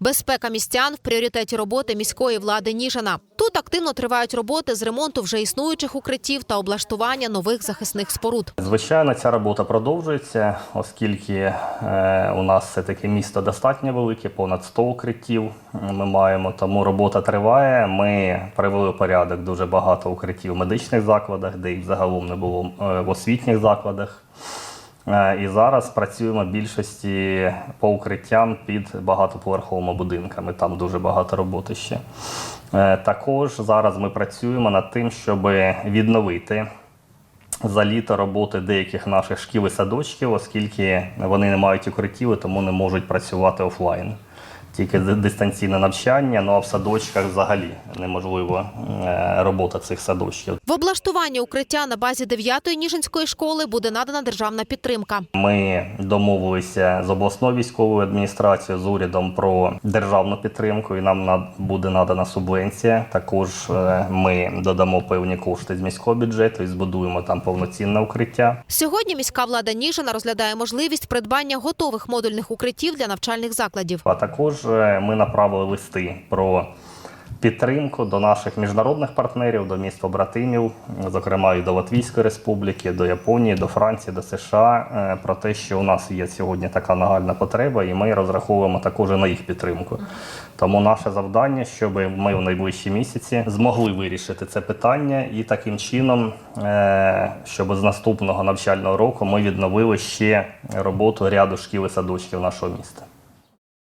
Безпека містян в пріоритеті роботи міської влади Ніжина. Тут активно тривають роботи з ремонту вже існуючих укриттів та облаштування нових захисних споруд. Звичайно, ця робота продовжується, оскільки е, у нас все таки місто достатньо велике, понад 100 укриттів ми маємо. Тому робота триває. Ми привели порядок дуже багато укриттів в медичних закладах, де їх загалом не було е, в освітніх закладах. Е, І зараз працюємо більшості по укриттям під багатоповерховими будинками. Там дуже багато роботи ще. Е, Також зараз ми працюємо над тим, щоб відновити за літо роботи деяких наших шкіл і садочків, оскільки вони не мають укриттів, і тому не можуть працювати офлайн. Тільки ди- дистанційне навчання, ну а в садочках взагалі неможливо е, робота цих садочків. В облаштуванні укриття на базі 9-ї Ніжинської школи буде надана державна підтримка. Ми домовилися з обласною військовою адміністрацією, з урядом про державну підтримку, і нам буде надана субвенція. Також е, ми додамо певні кошти з міського бюджету і збудуємо там повноцінне укриття. Сьогодні міська влада Ніжина розглядає можливість придбання готових модульних укриттів для навчальних закладів. А також е, ми направили листи про підтримку до наших міжнародних партнерів, до міст побратимів, зокрема і до Латвійської Республіки, до Японії, до Франції, до США, е, про те, що у нас є сьогодні така нагальна потреба, і ми розраховуємо також на їх підтримку. Тому наше завдання, щоб ми в найближчі місяці змогли вирішити це питання, і таким чином, е, щоб з наступного навчального року ми відновили ще роботу ряду шкіл і садочків нашого міста.